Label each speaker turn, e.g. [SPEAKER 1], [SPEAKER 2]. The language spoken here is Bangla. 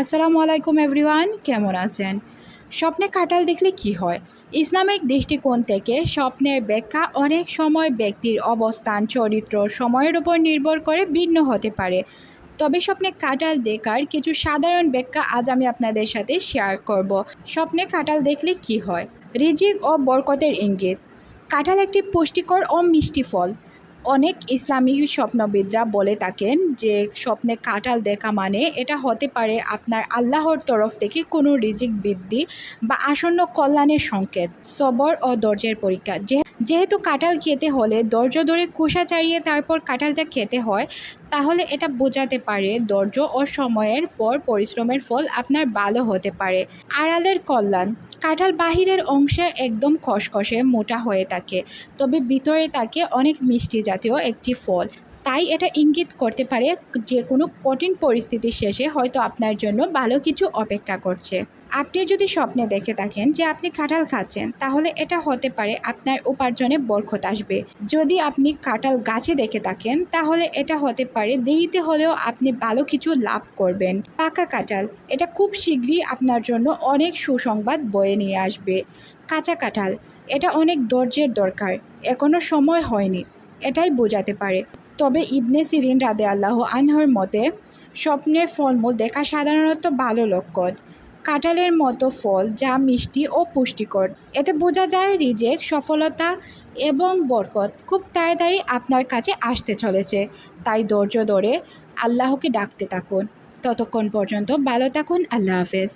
[SPEAKER 1] আসসালামু আলাইকুম এভরিওয়ান, কেমন আছেন? স্বপ্নে কাঁঠাল দেখলে কি হয়? ইসলামিক দৃষ্টিকোণ থেকে স্বপ্নের ব্যাখ্যা অনেক সময় ব্যক্তির অবস্থান, চরিত্র, সময়ের উপর নির্ভর করে ভিন্ন হতে পারে। তবে স্বপ্নে কাঁঠাল দেখার কিছু সাধারণ ব্যাখ্যা আজ আমি আপনাদের সাথে শেয়ার করব। স্বপ্নে কাঁঠাল দেখলে কি হয়? রিজিক ও বরকতের ইঙ্গিত। কাঁঠাল একটি পুষ্টিকর ও মিষ্টি ফল। অনেক ইসলামী স্বপ্নবিদরা বলে থাকেন যে স্বপ্নে কাঁঠাল দেখা মানে এটা হতে পারে আপনার আল্লাহর তরফ থেকে কোনো রিজিক বৃদ্ধি বা আসন্ন কল্যাণের সংকেত, সবর ও দরজের পরীক্ষা। যেহেতু কাঁঠাল খেতে হলে দরজা ধরে কুষা চাড়িয়ে তারপর কাঁঠালটা খেতে হয় তাহলে এটা বোঝাতে পারে ধৈর্য ও সময়ের পর পরিশ্রমের ফল আপনার ভালো হতে পারে। আড়ালের কল্যাণ, কাঁঠাল বাহিরের অংশে একদম খসখসে মোটা হয়ে থাকে, তবে ভিতরে থাকে অনেক মিষ্টি জাতীয় একটি ফল। তাই এটা ইঙ্গিত করতে পারে যে কোনো কঠিন পরিস্থিতির শেষে হয়তো আপনার জন্য ভালো কিছু অপেক্ষা করছে। আপনি যদি স্বপ্নে দেখে থাকেন যে আপনি কাঁঠাল খাচ্ছেন, তাহলে এটা হতে পারে আপনার উপার্জনে বরকত আসবে। যদি আপনি কাঁঠাল গাছে দেখে থাকেন, তাহলে এটা হতে পারে দেরিতে হলেও আপনি ভালো কিছু লাভ করবেন। পাকা কাঁঠাল, এটা খুব শীঘ্রই আপনার জন্য অনেক সুসংবাদ বয়ে নিয়ে আসবে। কাঁচা কাঁঠাল, এটা অনেক ধৈর্যের দরকার এখনও সময় হয়নি, এটাই বোঝাতে পারে। তবে ইবনে সিরিন রাদে আল্লাহ আনহর মতে, স্বপ্নের ফলমূল দেখা সাধারণত ভালো লক্ষণ। কাঁঠালের মতো ফল যা মিষ্টি ও পুষ্টিকর। এতে বোঝা যায় রিজেক সফলতা এবং বরকত খুব তাড়াতাড়ি আপনার কাছে আসতে চলেছে। তাই ধৈর্য ধরে আল্লাহকে ডাকতে থাকুন। ততক্ষণ পর্যন্ত ভালো থাকুন। আল্লাহ হাফেজ।